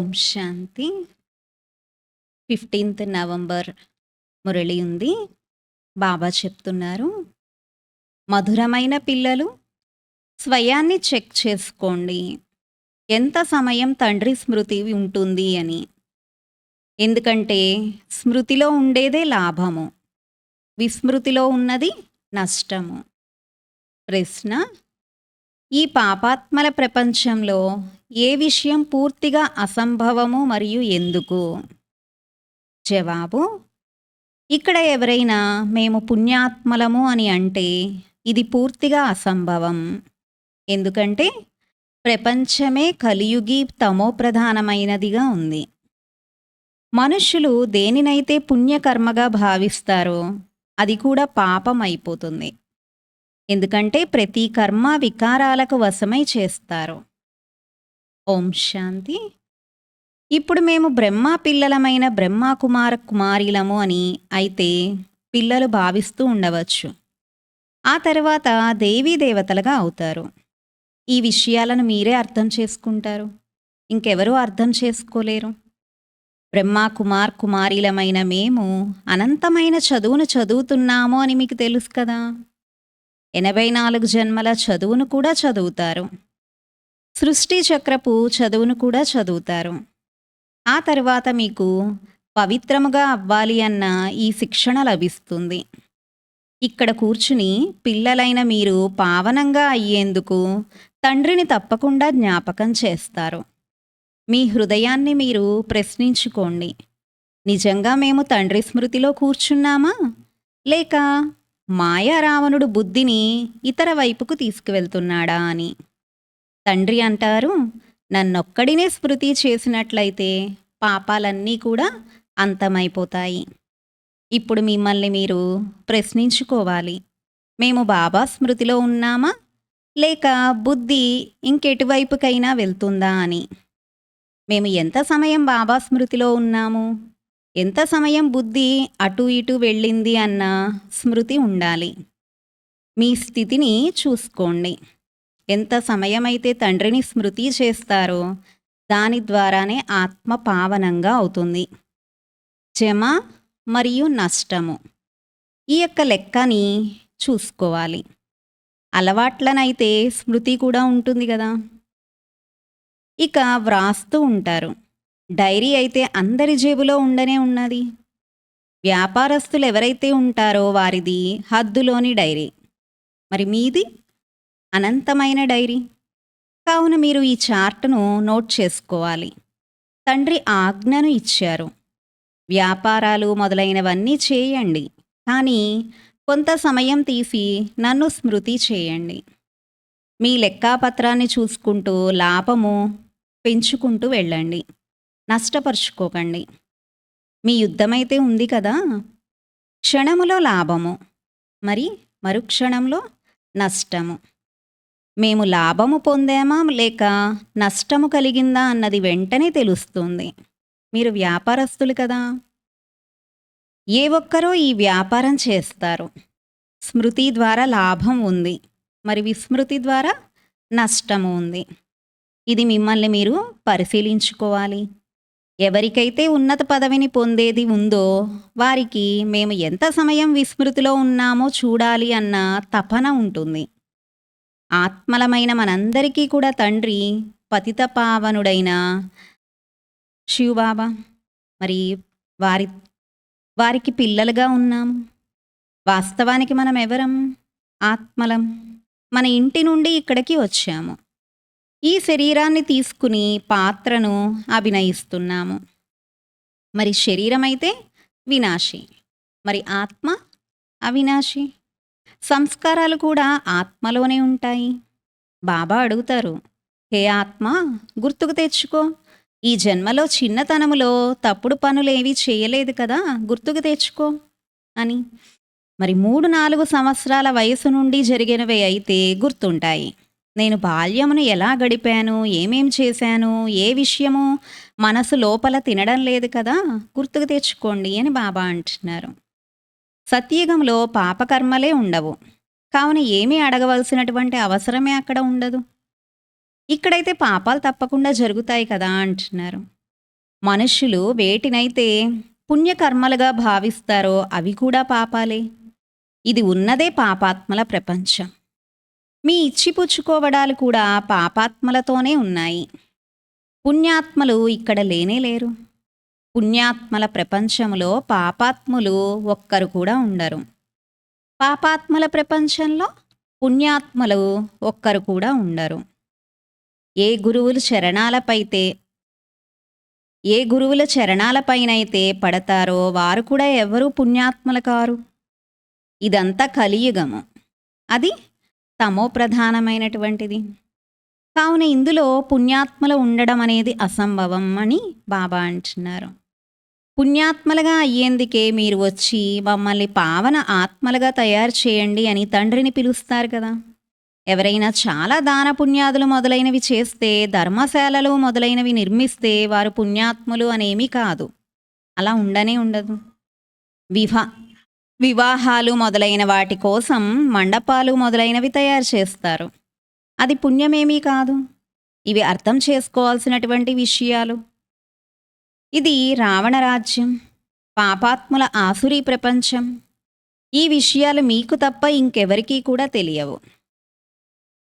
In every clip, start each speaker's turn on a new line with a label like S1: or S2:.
S1: ఓం శాంతి. 15థ్ November మురళి ఉంది. బాబా చెప్తున్నారు. మధురమైన పిల్లలు, స్వయాన్ని చెక్ చేసుకోండి. ఎంత సమయం తండ్రి స్మృతి ఉంటుంది అని. ఎందుకంటే స్మృతిలో ఉండేదే లాభము. విస్మృతిలో ఉన్నది నష్టము. ప్రశ్న ఈ పాపాత్మల ప్రపంచంలో ఏ విషయం పూర్తిగా అసంభవము మరియు ఎందుకు? జవాబు ఇక్కడ ఎవరైనా మేము పుణ్యాత్మలము అని అంటే ఇది పూర్తిగా అసంభవం. ఎందుకంటే ప్రపంచమే కలియుగి తమో ప్రధానమైనదిగా ఉంది. మనుష్యులు దేనినైతే పుణ్యకర్మగా భావిస్తారో అది కూడా పాపం అయిపోతుంది. ఎందుకంటే ప్రతి కర్మ వికారాలకు వశమై చేస్తారు. ఓం శాంతి. ఇప్పుడు మేము బ్రహ్మ పిల్లలమైన బ్రహ్మ కుమార కుమారీలము అని అయితే పిల్లలు భావిస్తూ ఉండవచ్చు. ఆ తర్వాత దేవీ దేవతలుగా అవుతారు. ఈ విషయాలను మీరే అర్థం చేసుకుంటారు. ఇంకెవరూ అర్థం చేసుకోలేరు. బ్రహ్మ కుమార్ కుమారీలమైన మేము అనంతమైన చదువును చదువుతున్నాము అని మీకు తెలుసు కదా. ఎనభై నాలుగు జన్మల చదువును కూడా చదువుతారు. సృష్టి చక్రపు చదువును కూడా చదువుతారు. ఆ తర్వాత మీకు పవిత్రముగా అవ్వాలి అన్న ఈ శిక్షణ లభిస్తుంది. ఇక్కడ కూర్చుని పిల్లలైన మీరు పావనంగా అయ్యేందుకు తండ్రిని తప్పకుండా జ్ఞాపకం చేస్తారు. మీ హృదయాన్ని మీరు ప్రశ్నించుకోండి. నిజంగా మేము తండ్రి స్మృతిలో కూర్చున్నామా? లేక మాయా రావణుడు బుద్ధిని ఇతర వైపుకు తీసుకువెళ్తున్నాడా అని. తండ్రి అంటారు నన్నొక్కడినే స్మృతి చేసినట్లయితే పాపాలన్నీ కూడా అంతమైపోతాయి. ఇప్పుడు మిమ్మల్ని మీరు ప్రశ్నించుకోవాలి. మేము బాబా స్మృతిలో ఉన్నామా? లేక బుద్ధి ఇంకెటువైపుకైనా వెళ్తుందా అని. మేము ఎంత సమయం బాబా స్మృతిలో ఉన్నాము? ఎంత సమయం బుద్ధి అటు ఇటు వెళ్ళింది అన్న స్మృతి ఉండాలి. మీ స్థితిని చూసుకోండి. ఎంత సమయమైతే తండ్రిని స్మృతి చేస్తారో దాని ద్వారానే ఆత్మ పావనంగా అవుతుంది. జమ మరియు నష్టము. ఈ యొక్క లెక్కని చూసుకోవాలి. అలవాట్లనైతే స్మృతి కూడా ఉంటుంది కదా. ఇక వ్రాస్తూ ఉంటారు. డైరీ అయితే అందరి జేబులో ఉండనే ఉన్నది. వ్యాపారస్తులు ఎవరైతే ఉంటారో వారిది హద్దులోని డైరీ. మరి మీది? అనంతమైన డైరీ. కావున మీరు ఈ చార్టును నోట్ చేసుకోవాలి. తండ్రి ఆజ్ఞను ఇచ్చారు. వ్యాపారాలు మొదలైనవన్నీ చేయండి. కానీ కొంత సమయం తీసి నన్ను స్మృతి చేయండి. మీ లెక్కాపత్రాన్ని చూసుకుంటూ లాభము పెంచుకుంటూ వెళ్ళండి. నష్టపరుచుకోకండి. మీ యుద్ధమైతే ఉంది కదా. క్షణములో లాభము. మరి మరుక్షణంలో నష్టము. మేము లాభము పొందామా లేక నష్టము కలిగిందా అన్నది వెంటనే తెలుస్తుంది. మీరు వ్యాపారస్తులు కదా. ఏ ఒక్కరో ఈ వ్యాపారం చేస్తారు. స్మృతి ద్వారా లాభం ఉంది. మరి విస్మృతి ద్వారా నష్టము ఉంది. ఇది మిమ్మల్ని మీరు పరిశీలించుకోవాలి. ఎవరికైతే ఉన్నత పదవిని పొందేది ఉందో వారికి మేము ఎంత సమయం విస్మృతిలో ఉన్నామో చూడాలి అన్న తపన ఉంటుంది. ఆత్మలమైన మనందరికీ కూడా తండ్రి పతితపావనుడైన శివబాబా మరి వారి వారికి పిల్లలుగా ఉన్నాము. వాస్తవానికి మనం ఎవరం? ఆత్మలం. మన ఇంటి నుండి ఇక్కడికి వచ్చాము. ఈ శరీరాన్ని తీసుకుని పాత్రను అభినయిస్తున్నాము. మరి శరీరమైతే వినాశి. మరి ఆత్మ అవినాశి. సంస్కారాలు కూడా ఆత్మలోనే ఉంటాయి. బాబా అడుగుతారు. హే ఆత్మ గుర్తుకు తెచ్చుకో. ఈ జన్మలో చిన్నతనములో తప్పుడు పనులేవి చేయలేదు కదా గుర్తుకు తెచ్చుకో అని. మరి మూడు నాలుగు సంవత్సరాల వయసు నుండి జరిగినవి అయితే గుర్తుంటాయి. నేను బాల్యమును ఎలా గడిపాను? ఏమేం చేశాను? ఏ విషయము మనసు లోపల తినడం లేదు కదా గుర్తుకు తెచ్చుకోండి అని బాబా అంటున్నారు. సత్యయుగంలో పాపకర్మలే ఉండవు. కావున ఏమీ అడగవలసినటువంటి అవసరమే అక్కడ ఉండదు. ఇక్కడైతే పాపాలు తప్పకుండా జరుగుతాయి కదా అంటున్నారు. మనుషులు వేటినైతే పుణ్యకర్మలుగా భావిస్తారో అవి కూడా పాపాలే. ఇది ఉన్నదే పాపాత్మల ప్రపంచం. మీ ఇచ్చిపుచ్చుకోవడాలు కూడా పాపాత్మలతోనే ఉన్నాయి. పుణ్యాత్మలు ఇక్కడ లేనే లేరు. పుణ్యాత్మల ప్రపంచంలో పాపాత్ములు ఒక్కరు కూడా ఉండరు. పాపాత్మల ప్రపంచంలో పుణ్యాత్మలు ఒక్కరు కూడా ఉండరు. ఏ గురువులు చరణాలపైతే ఏ గురువుల చరణాలపైనైతే పడతారో వారు కూడా ఎవరూ పుణ్యాత్మల కారు? ఇదంతా కలియుగము. అది తమో ప్రధానమైనటువంటిది. కావున ఇందులో పుణ్యాత్మలు ఉండడం అనేది అసంభవం అని బాబా అంటున్నారు. పుణ్యాత్మలుగా అయ్యేందుకే మీరు వచ్చి మమ్మల్ని పావన ఆత్మలుగా తయారు చేయండి అని తండ్రిని పిలుస్తారు కదా. ఎవరైనా చాలా దాన పుణ్యాదులు మొదలైనవి చేస్తే ధర్మశాలలు మొదలైనవి నిర్మిస్తే వారు పుణ్యాత్ములు అనేమీ కాదు. అలా ఉండనే ఉండదు. వివా వివాహాలు మొదలైన వాటి కోసం మండపాలు మొదలైనవి తయారు చేస్తారు. అది పుణ్యమేమీ కాదు. ఇవి అర్థం చేసుకోవాల్సినటువంటి విషయాలు. ఇది రావణ రాజ్యం పాపాత్ముల ఆసురీ ప్రపంచం. ఈ విషయాలు మీకు తప్ప ఇంకెవరికీ కూడా తెలియవు.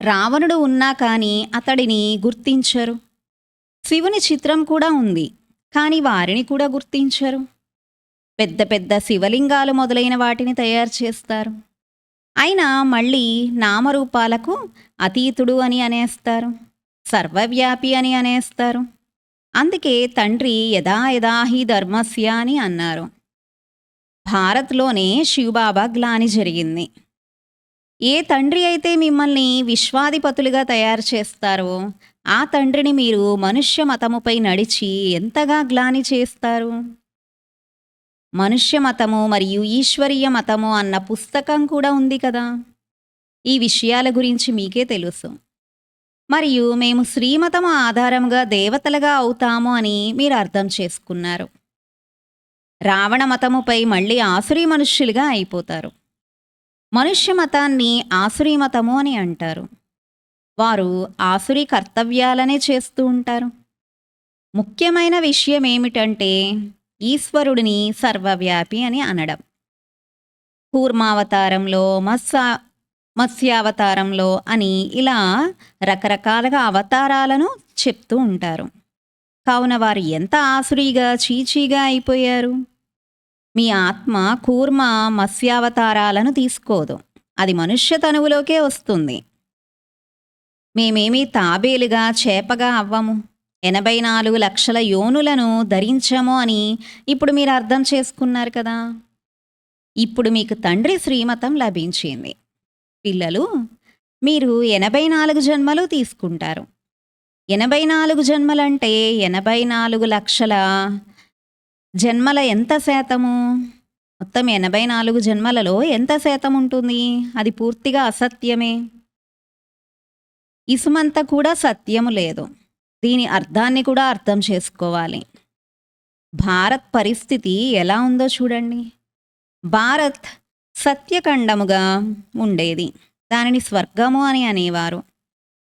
S1: రావణుడు ఉన్నా కానీ అతడిని గుర్తించరు. శివుని చిత్రం కూడా ఉంది కానీ వారిని కూడా గుర్తించరు. పెద్ద పెద్ద శివలింగాలు మొదలైన వాటిని తయారు చేస్తారు. అయినా మళ్ళీ నామరూపాలకు అతీతుడు అని అనేస్తారు సర్వవ్యాపి అని అనేస్తారు. అందుకే తండ్రి యదా యదా హి ధర్మస్య అని అన్నారు. భారత్లోనే శివబాబా గ్లాని జరిగింది. ఏ తండ్రి అయితే మిమ్మల్ని విశ్వాధిపతులుగా తయారు చేస్తారో ఆ తండ్రిని మీరు మనుష్య మతముపై నడిచి ఎంతగా గ్లాని చేస్తారు? మనుష్య మతము మరియు ఈశ్వరీయ మతము అన్న పుస్తకం కూడా ఉంది కదా? ఈ విషయాల గురించి మీకే తెలుసు. మరియు మేము శ్రీమతం ఆధారంగా దేవతలుగా అవుతాము అని మీరు అర్థం చేసుకున్నారు. రావణ మతముపై మళ్ళీ ఆసురీ మనుష్యులుగా అయిపోతారు. మనుష్య మతాన్ని ఆసురీ మతము అని అంటారు. వారు ఆసురీ కర్తవ్యాలనే చేస్తూ ఉంటారు. ముఖ్యమైన విషయం ఏమిటంటే ఈశ్వరుడిని సర్వవ్యాపి అని అనడం. కూర్మావతారంలో మత్స మత్స్యావతారంలో అని ఇలా రకరకాలుగా అవతారాలను చెప్తూ ఉంటారు. కావున వారు ఎంత ఆసురీగా చీచీగా అయిపోయారు? మీ ఆత్మ కూర్మ మత్స్యావతారాలను తీసుకోదు. అది మనుష్య తనువులోకే వస్తుంది. మేమేమీ తాబేలుగా చేపగా అవ్వము. ఎనభై నాలుగు లక్షల యోనులను ధరించము అని ఇప్పుడు మీరు అర్థం చేసుకున్నారు కదా? ఇప్పుడు మీకు తండ్రి శ్రీమతం లభించింది. పిల్లలు మీరు ఎనభై నాలుగు జన్మలు తీసుకుంటారు. ఎనభై నాలుగు జన్మలంటే ఎనభై నాలుగు లక్షల జన్మల ఎంత శాతము? మొత్తం ఎనభై నాలుగు జన్మలలో ఎంత శాతం ఉంటుంది? అది పూర్తిగా అసత్యమే. ఇసుమంత కూడా సత్యము లేదు. దీని అర్థాన్ని కూడా అర్థం చేసుకోవాలి. భారత్ పరిస్థితి ఎలా ఉందో చూడండి. భారత్ సత్యఖండముగా ఉండేది. దానిని స్వర్గము అని అనేవారు.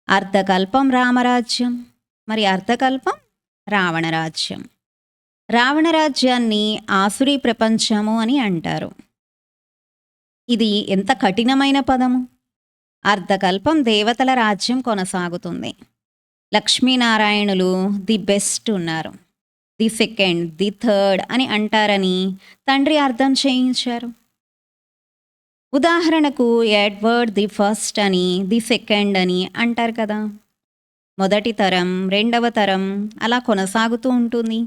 S1: అర్ధకల్పం రామరాజ్యం. మరి అర్ధకల్పం రావణరాజ్యం. రావణరాజ్యాన్ని ఆసురీ ప్రపంచము అని అంటారు. ఇది ఎంత కఠినమైన పదము. అర్ధకల్పం దేవతల రాజ్యం కొనసాగుతుంది. లక్ష్మీనారాయణులు ది బెస్ట్ ఉన్నారు. ది సెకండ్ ది థర్డ్ అని అంటారని తండ్రి అర్థం చేయించారు. ఉదాహరణకు ఎడ్వర్డ్ ది ఫస్ట్ అని ది సెకండ్ అని అంటారు కదా. మొదటి తరం రెండవ తరం అలా కొనసాగుతూ ఉంటుంది.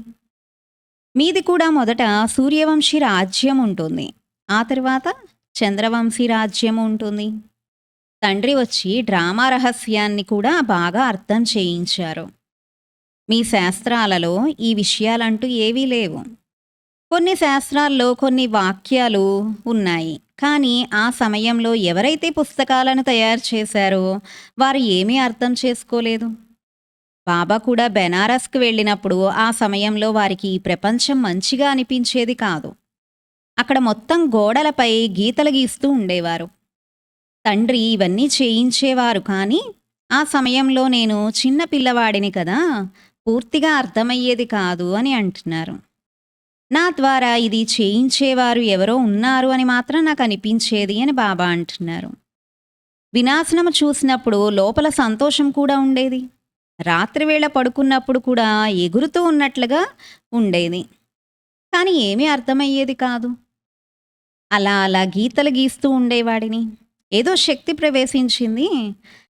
S1: మీది కూడా మొదట సూర్యవంశీ రాజ్యం ఉంటుంది. ఆ తర్వాత చంద్రవంశీ రాజ్యం ఉంటుంది. తండ్రి వచ్చి డ్రామా రహస్యాన్ని కూడా బాగా అర్థం చేయించారు. మీ శాస్త్రాలలో ఈ విషయాలంటూ ఏవీ లేవు. కొన్ని శాస్త్రాల్లో కొన్ని వాక్యాలు ఉన్నాయి. కానీ ఆ సమయంలో ఎవరైతే పుస్తకాలను తయారు చేశారో వారు ఏమీ అర్థం చేసుకోలేదు. బాబా కూడా బెనారస్కు వెళ్ళినప్పుడు ఆ సమయంలో వారికి ఈ ప్రపంచం మంచిగా అనిపించేది కాదు. అక్కడ మొత్తం గోడలపై గీతలు గీస్తూ ఉండేవారు. తండ్రి ఇవన్నీ చేయించేవారు కానీ ఆ సమయంలో నేను చిన్న పిల్లవాడిని కదా పూర్తిగా అర్థమయ్యేది కాదు అని అంటున్నారు. నా ద్వారా ఇది చేయించేవారు ఎవరో ఉన్నారు అని మాత్రం నాకు అనిపించేది అని బాబా అంటున్నారు. వినాశనము చూసినప్పుడు లోపల సంతోషం కూడా ఉండేది. రాత్రివేళ పడుకున్నప్పుడు కూడా ఎగురుతూ ఉన్నట్లుగా ఉండేది. కానీ ఏమీ అర్థమయ్యేది కాదు. అలా అలా గీతలు గీస్తూ ఉండేవాడిని. ఏదో శక్తి ప్రవేశించింది.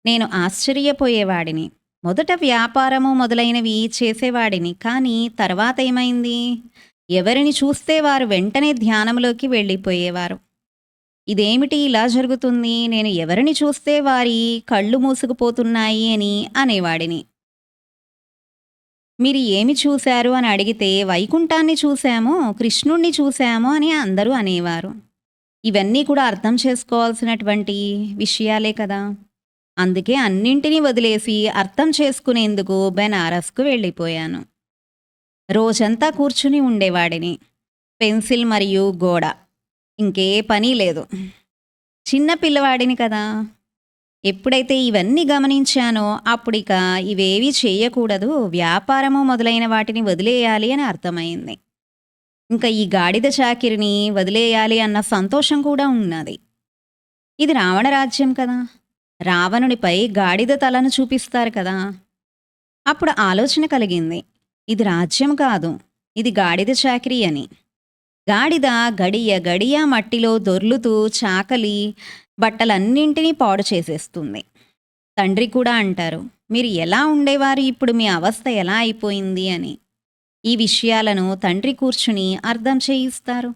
S1: నేను ఆశ్చర్యపోయేవాడిని. మొదట వ్యాపారము మొదలైనవి చేసేవాడిని. కానీ తర్వాత ఏమైంది? ఎవరిని చూస్తే వారు వెంటనే ధ్యానంలోకి వెళ్ళిపోయేవారు. ఇదేమిటి ఇలా జరుగుతుంది? నేను ఎవరిని చూస్తే వారి కళ్ళు మూసుకుపోతున్నాయి అని అనేవాడిని. మీరు ఏమి చూశారు అని అడిగితే వైకుంఠాన్ని చూశామో కృష్ణుణ్ణి చూశాము అని అందరూ అనేవారు. ఇవన్నీ కూడా అర్థం చేసుకోవాల్సినటువంటి విషయాలే కదా. అందుకే అన్నింటినీ వదిలేసి అర్థం చేసుకునేందుకు బెనారస్కు వెళ్ళిపోయాను. రోజంతా కూర్చుని ఉండేవాడిని. పెన్సిల్ మరియు గోడ. ఇంకే పని లేదు. చిన్న పిల్లవాడిని కదా. ఎప్పుడైతే ఇవన్నీ గమనించానో అప్పుడిక ఇవేవి చేయకూడదు. వ్యాపారము మొదలైన వాటిని వదిలేయాలి అని అర్థమైంది. ఇంకా ఈ గాడిద చాకిరిని వదిలేయాలి అన్న సంతోషం కూడా ఉన్నది. ఇది రావణ రాజ్యం కదా. రావణునిపై గాడిద తలను చూపిస్తారు కదా. అప్పుడు ఆలోచన కలిగింది. ఇది రాజ్యం కాదు ఇది గాడిద చాకిరి అని. గాడిద గడియ గడియ మట్టిలో దొర్లుతూ చాకలి బట్టలన్నింటినీ పాడు చేసేస్తుంది. తండ్రి కూడా అంటారు మీరు ఎలా ఉండేవారు ఇప్పుడు మీ అవస్థ ఎలా అయిపోయింది అని. ఈ విషయాలను తండ్రి కూర్చుని అర్థం చేయిస్తారు.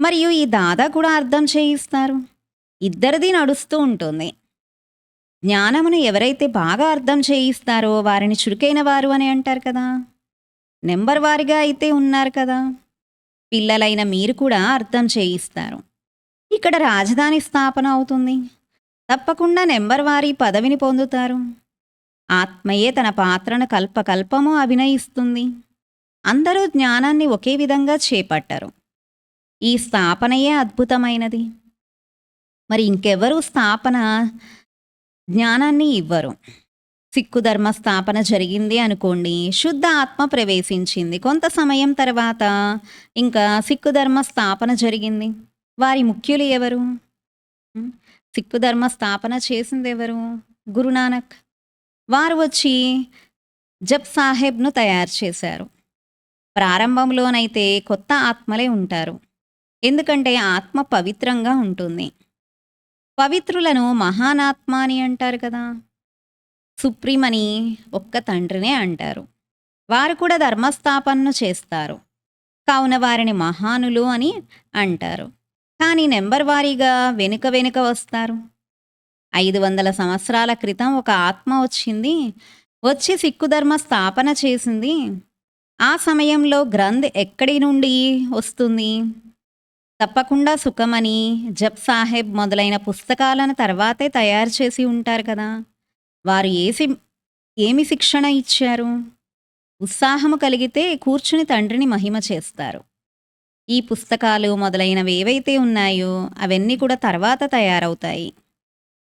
S1: మరియు ఈ దాదా కూడా అర్థం చేయిస్తారు. ఇద్దరిది నడుస్తూ ఉంటుంది. జ్ఞానమును ఎవరైతే బాగా అర్థం చేయిస్తారో వారిని చురుకైన వారు అని అంటారు కదా. నెంబర్ వారిగా అయితే ఉన్నారు కదా. పిల్లలైన మీరు కూడా అర్థం చేయిస్తారు. ఇక్కడ రాజధాని స్థాపన అవుతుంది. తప్పకుండా నెంబర్ వారి పదవిని పొందుతారు. ఆత్మయే తన పాత్రను కల్పకల్పము అభినయిస్తుంది. అందరూ జ్ఞానాన్ని ఒకే విధంగా చేపట్టరు. ఈ స్థాపనయే అద్భుతమైనది. మరి ఇంకెవరూ స్థాపన జ్ఞానాన్ని ఇవ్వరు. సిక్కు ధర్మ స్థాపన జరిగింది అనుకోండి శుద్ధ ఆత్మ ప్రవేశించింది. కొంత సమయం తర్వాత ఇంకా సిక్కు ధర్మ స్థాపన జరిగింది. వారి ముఖ్యులు ఎవరు? సిక్కు ధర్మ స్థాపన చేసింది ఎవరు? గురునానక్. వారు వచ్చి జప్ సాహెబ్ను తయారు చేశారు. ప్రారంభంలోనైతే కొత్త ఆత్మలే ఉంటారు. ఎందుకంటే ఆత్మ పవిత్రంగా ఉంటుంది. పవిత్రులను మహానాత్మ అని అంటారు కదా. సుప్రీమని ఒక్క తండ్రినే అంటారు. వారు కూడా ధర్మస్థాపనను చేస్తారు. కావున వారిని మహానులు అని అంటారు. కానీ నెంబర్ వారీగా వెనుక వెనుక వస్తారు. ఐదు వందల సంవత్సరాల క్రితం ఒక ఆత్మ వచ్చింది. వచ్చి సిక్కు ధర్మ స్థాపన చేసింది. ఆ సమయంలో గ్రంథ్ ఎక్కడి నుండి వస్తుంది? తప్పకుండా సుఖమని జప్ సాహెబ్ మొదలైన పుస్తకాలను తర్వాతే తయారు చేసి ఉంటారు కదా. వారు ఏసి ఏమి శిక్షణ ఇచ్చారు? ఉత్సాహము కలిగితే కూర్చుని తండ్రిని మహిమ చేస్తారు. ఈ పుస్తకాలు మొదలైనవి ఏవైతే ఉన్నాయో అవన్నీ కూడా తర్వాత తయారవుతాయి.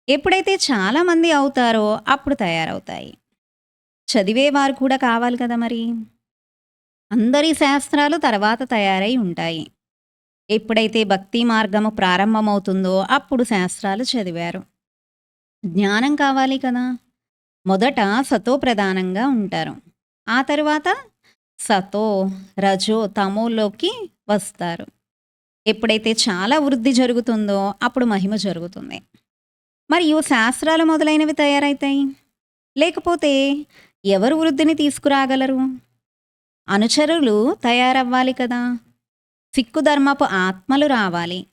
S1: ఎప్పుడైతే చాలామంది అవుతారో అప్పుడు తయారవుతాయి. చదివేవారు కూడా కావాలి కదా మరి? అందరి శాస్త్రాలు తర్వాత తయారై ఉంటాయి. ఎప్పుడైతే భక్తి మార్గము ప్రారంభమవుతుందో అప్పుడు శాస్త్రాలు చదివారు. జ్ఞానం కావాలి కదా? మొదట సతో ప్రధానంగా ఉంటారు. ఆ తర్వాత సతో రజో తమోలోకి వస్తారు. ఎప్పుడైతే చాలా వృద్ధి జరుగుతుందో అప్పుడు మహిమ జరుగుతుంది. మరియు శాస్త్రాలు మొదలైనవి తయారవుతాయి లేకపోతే ఎవరు వృద్ధిని తీసుకురాగలరు? అనుచరులు తయారవ్వాలి కదా. సిక్కు ధర్మపు ఆత్మలు రావాలి.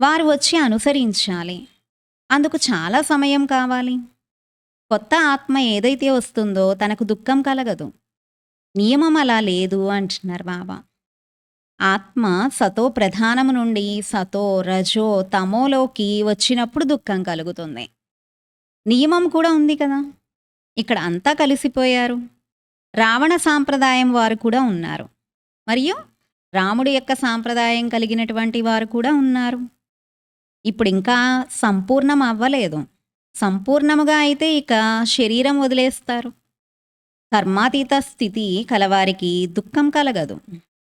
S1: వారు వచ్చి అనుసరించాలి. అందుకు చాలా సమయం కావాలి. కొత్త ఆత్మ ఏదైతే వస్తుందో తనకు దుఃఖం కలగదు. నియమం అలా లేదు అంటున్నారు బాబా. ఆత్మ సతో ప్రధానము నుండి సతో రజో తమోలోకి వచ్చినప్పుడు దుఃఖం కలుగుతుంది. నియమం కూడా ఉంది కదా. ఇక్కడ అంతా కలిసిపోయారు. రావణ సాంప్రదాయం వారు కూడా ఉన్నారు. మరియు రాముడి యొక్క సాంప్రదాయం కలిగినటువంటి వారు కూడా ఉన్నారు. ఇప్పుడు ఇంకా సంపూర్ణం అవ్వలేదు. సంపూర్ణముగా అయితే ఇక శరీరం వదిలేస్తారు. కర్మాతీత స్థితి కలవారికి దుఃఖం కలగదు.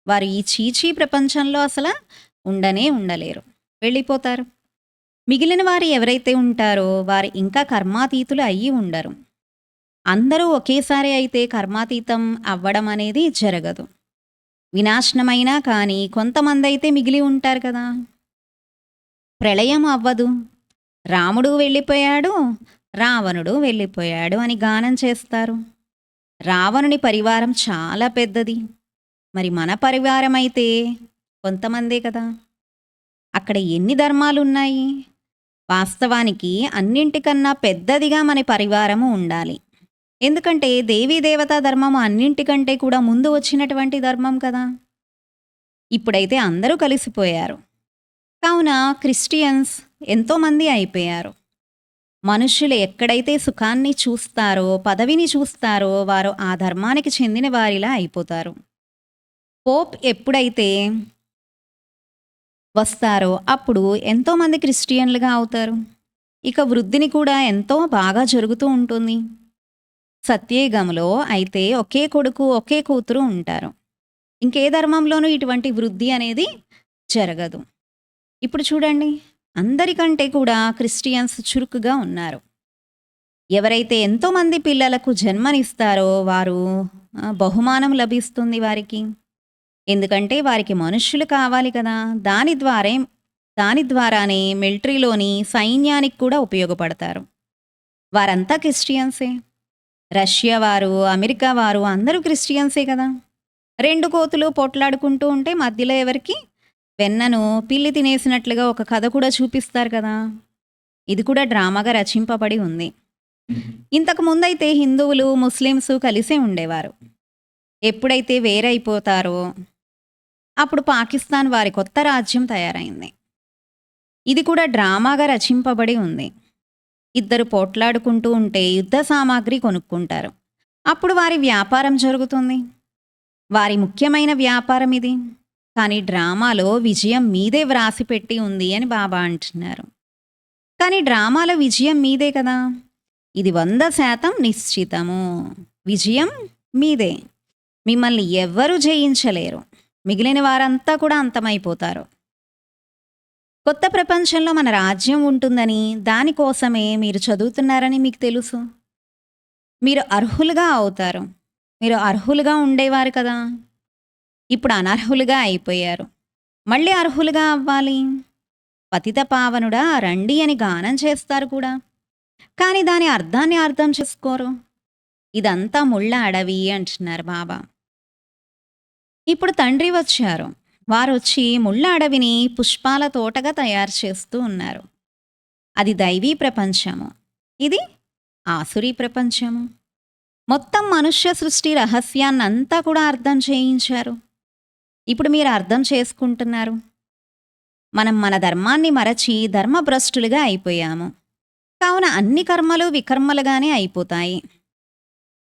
S1: వారు ఈ చీచీ ప్రపంచంలో అసలు ఉండనే ఉండలేరు. వెళ్ళిపోతారు. మిగిలిన వారు ఎవరైతే ఉంటారో వారు ఇంకా కర్మాతీతులు అయ్యి ఉండరు. అందరూ ఒకేసారి అయితే కర్మాతీతం అవ్వడం అనేది జరగదు. వినాశనమైనా కానీ కొంతమంది అయితే మిగిలి ఉంటారు కదా. ప్రళయం అవ్వదు. రాముడు వెళ్ళిపోయాడు రావణుడు వెళ్ళిపోయాడు అని గానం చేస్తారు. రావణుని పరివారం చాలా పెద్దది. మరి మన పరివారం అయితే కొంతమందే కదా. అక్కడ ఎన్ని ధర్మాలు ఉన్నాయి వాస్తవానికి అన్నింటికన్నా పెద్దదిగా మన పరివారము ఉండాలి. ఎందుకంటే దేవీ దేవతా ధర్మము అన్నింటికంటే కూడా ముందు వచ్చినటువంటి ధర్మం కదా. ఇప్పుడైతే అందరూ కలిసిపోయారు. కావున క్రిస్టియన్స్ ఎంతోమంది అయిపోయారు. మనుషులు ఎక్కడైతే సుఖాన్ని చూస్తారో పదవిని చూస్తారో వారు ఆ ధర్మానికి చెందిన వారిలా అయిపోతారు. పోప్ ఎప్పుడైతే వస్తారో అప్పుడు ఎంతోమంది క్రిస్టియన్లుగా అవుతారు. ఇక వృద్ధిని కూడా ఎంతో బాగా జరుగుతూ ఉంటుంది. సత్యేగంలో అయితే ఒకే కొడుకు ఒకే కూతురు ఉంటారు. ఇంకే ధర్మంలోనూ ఇటువంటి వృద్ధి అనేది జరగదు. ఇప్పుడు చూడండి అందరికంటే కూడా క్రిస్టియన్స్ చురుకుగా ఉన్నారు. ఎవరైతే ఎంతోమంది పిల్లలకు జన్మనిస్తారో వారు బహుమానం లభిస్తుంది వారికి. ఎందుకంటే వారికి మనుష్యులు కావాలి కదా. దాని ద్వారే దాని ద్వారానే మిలిటరీలోని సైన్యానికి కూడా ఉపయోగపడతారు. వారంతా క్రిస్టియన్సే. రష్యా వారు అమెరికా వారు అందరూ క్రిస్టియన్సే కదా. రెండు కోతులు పొట్లాడుకుంటూ ఉంటే మధ్యలో ఎవరికి? వెన్నను పిల్లి తినేసినట్లుగా ఒక కథ కూడా చూపిస్తారు కదా. ఇది కూడా డ్రామాగా రచింపబడి ఉంది. ఇంతకు ముందైతే హిందువులు ముస్లిమ్స్ కలిసే ఉండేవారు. ఎప్పుడైతే వేరైపోతారో అప్పుడు పాకిస్తాన్ వారి కొత్త రాజ్యం తయారైంది. ఇది కూడా డ్రామాగా రచింపబడి ఉంది. ఇద్దరు పోట్లాడుకుంటూ ఉంటే యుద్ధ సామాగ్రి కొనుక్కుంటారు. అప్పుడు వారి వ్యాపారం జరుగుతుంది. వారి ముఖ్యమైన వ్యాపారం ఇది. కానీ డ్రామాలో విజయం మీదే వ్రాసి పెట్టి ఉంది అని బాబా అంటున్నారు. కానీ డ్రామాలో విజయం మీదే కదా? ఇది వంద శాతం నిశ్చితము. విజయం మీదే. మిమ్మల్ని ఎవ్వరూ జయించలేరు. మిగిలిన వారంతా కూడా అంతమైపోతారు. కొత్త ప్రపంచంలో మన రాజ్యం ఉంటుందని దానికోసమే మీరు చదువుతున్నారని మీకు తెలుసు. మీరు అర్హులుగా అవుతారు. మీరు అర్హులుగా ఉండేవారు కదా? ఇప్పుడు అనర్హులుగా అయిపోయారు. మళ్ళీ అర్హులుగా అవ్వాలి? పతిత పావనుడా రండి అని గానం చేస్తారు కూడా. కానీ దాని అర్థాన్ని అర్థం చేసుకోరు. ఇదంతా ముళ్ళ అడవి అంటున్నారు బాబా. ఇప్పుడు తండ్రి వచ్చారు. వారు వచ్చి ముళ్ళ అడవిని పుష్పాల తోటగా తయారు చేస్తూ ఉన్నారు. అది దైవీ ప్రపంచము. ఇది ఆసురీ ప్రపంచము. మొత్తం మనుష్య సృష్టి రహస్యాన్నంతా కూడా అర్థం చేయించారు. ఇప్పుడు మీరు అర్థం చేసుకుంటున్నారు? మనం మన ధర్మాన్ని మరచి ధర్మభ్రష్టులుగా అయిపోయాము. కావున అన్ని కర్మలు వికర్మలుగానే అయిపోతాయి.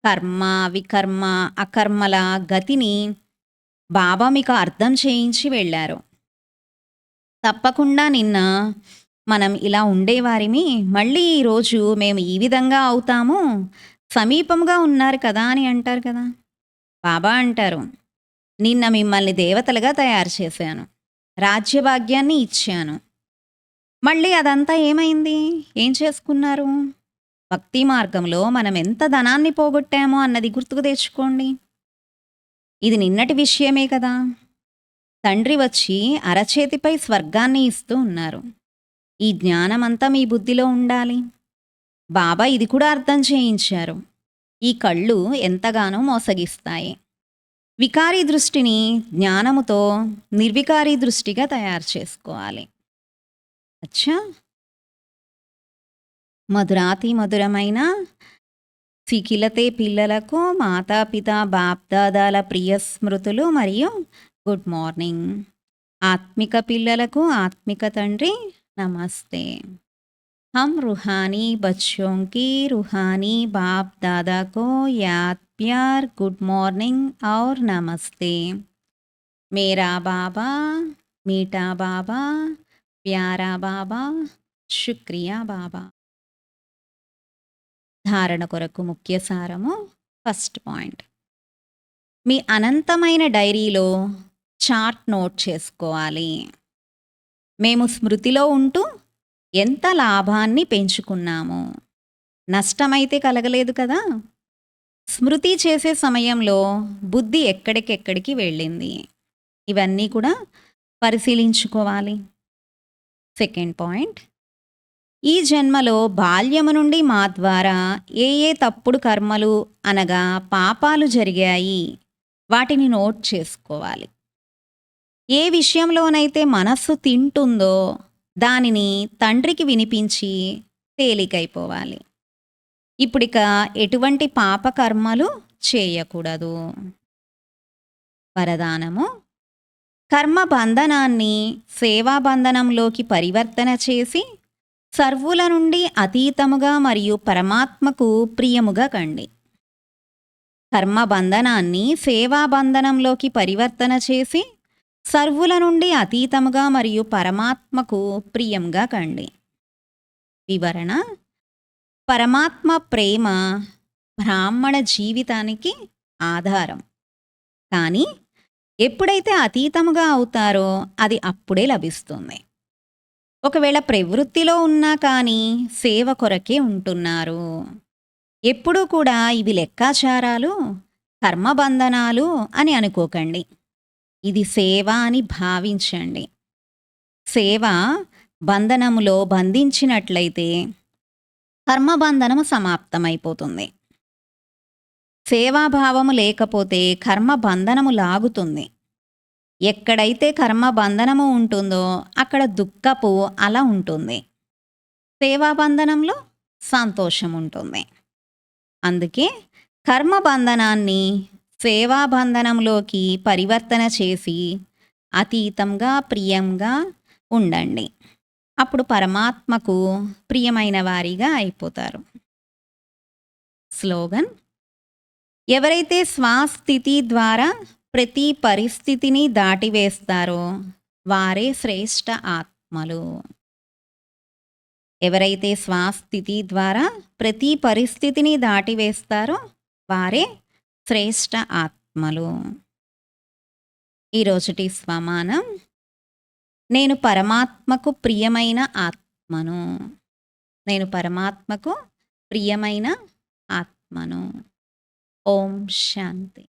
S1: కర్మ వికర్మ అకర్మల గతిని బాబా మీకు అర్థం చేయించి వెళ్ళారు. తప్పకుండా నిన్న మనం ఇలా ఉండేవారిమి మళ్ళీ ఈరోజు మేము ఈ విధంగా అవుతాము? సమీపంగా ఉన్నారు కదా అని అంటారు కదా? బాబా అంటారు నిన్న మిమ్మల్ని దేవతలుగా తయారు చేశాను. రాజ్యభాగ్యాన్ని ఇచ్చాను. మళ్ళీ అదంతా ఏమైంది? ఏం చేసుకున్నారు? భక్తి మార్గంలో మనం ఎంత ధనాన్ని పోగొట్టామో అన్నది గుర్తుకు తెచ్చుకోండి. ఇది నిన్నటి విషయమే కదా. తండ్రి వచ్చి అరచేతిపై స్వర్గాన్ని ఇస్తూ ఉన్నారు. ఈ జ్ఞానమంతా మీ బుద్ధిలో ఉండాలి. బాబా ఇది కూడా అర్థం చేయించారు. ఈ కళ్ళు ఎంతగానో మోసగిస్తాయి. వికారి దృష్టిని జ్ఞానముతో నిర్వికారి దృష్టిగా తయారు చేసుకోవాలి. అచ్చా! మధురాతి మధురమైన సికిలతే పిల్లలకు మాతాపిత బాప్దాదాల ప్రియ స్మృతులు మరియు గుడ్ మార్నింగ్. ఆత్మిక పిల్లలకు ఆత్మిక తండ్రి నమస్తే. హం రుహానీ బచ్చోంకి రుహానీ బాప్ దాదాకో యాత్ प्यार गुड मॉर्निंग और नमस्ते मेरा बाबा मीठा बाबा प्यारा बाबा शुक्रिया बाबा ధారణ కొరకు ముఖ్య సారము ఫస్ట్ పాయింట్ మీ అనంతమైన డైరీలో చార్ట్ నోట్ చేసుకోవాలి మేము స్మృతిలో ఉంటూ ఎంత లాభాన్ని పెంచుకున్నాము నష్టమైతే కలగలేదు కదా స్మృతి చేసే సమయంలో బుద్ధి ఎక్కడికెక్కడికి వెళ్ళింది? ఇవన్నీ కూడా పరిశీలించుకోవాలి. Second point. ఈ జన్మలో బాల్యము నుండి మా ద్వారా ఏ ఏ తప్పుడు కర్మలు అనగా పాపాలు జరిగాయి వాటిని నోట్ చేసుకోవాలి. ఏ విషయంలోనైతే మనస్సు తింటుందో దానిని తండ్రికి వినిపించి తేలికైపోవాలి. ఇప్పుడిక ఎటువంటి పాపకర్మలు చేయకూడదు. వరదానము. కర్మ బంధనాన్ని సేవా బంధనంలోకి పరివర్తన చేసి సర్వుల నుండి అతీతముగా మరియు పరమాత్మకు ప్రియముగా కండి. కర్మ బంధనాన్ని సేవా బంధనంలోకి పరివర్తన చేసి సర్వుల నుండి అతీతముగా మరియు పరమాత్మకు ప్రియంగా కండి. వివరణ పరమాత్మ ప్రేమ బ్రాహ్మణ జీవితానికి ఆధారం. కానీ ఎప్పుడైతే అతీతముగా అవుతారో అది అప్పుడే లభిస్తుంది. ఒకవేళ ప్రవృత్తిలో ఉన్నా కానీ సేవ కొరకే ఉంటున్నారు. ఎప్పుడూ కూడా ఇవి లెక్కాచారాలు కర్మబంధనాలు అని అనుకోకండి. ఇది సేవ అని భావించండి. సేవ బంధనములో బంధించినట్లయితే కర్మబంధనము సమాప్తమైపోతుంది. సేవాభావము లేకపోతే కర్మ బంధనము లాగుతుంది. ఎక్కడైతే కర్మ బంధనము ఉంటుందో అక్కడ దుఃఖపు అల ఉంటుంది. సేవాబంధనంలో సంతోషం ఉంటుంది అందుకే కర్మ బంధనాన్ని సేవాబంధనంలోకి పరివర్తన చేసి అతీతంగా ప్రియంగా ఉండండి. అప్పుడు పరమాత్మకు ప్రియమైన వారిగా అయిపోతారు. స్లోగన్ ఎవరైతే స్వాస్థితి ద్వారా ప్రతి పరిస్థితిని దాటివేస్తారో వారే శ్రేష్ట ఆత్మలు. ఎవరైతే స్వాస్థితి ద్వారా ప్రతి పరిస్థితిని దాటివేస్తారో వారే శ్రేష్ట ఆత్మలు. ఈరోజుటి స్వమానం నేను పరమాత్మకు ప్రియమైన ఆత్మను. నేను పరమాత్మకు ప్రియమైన ఆత్మను. ఓం శాంతి.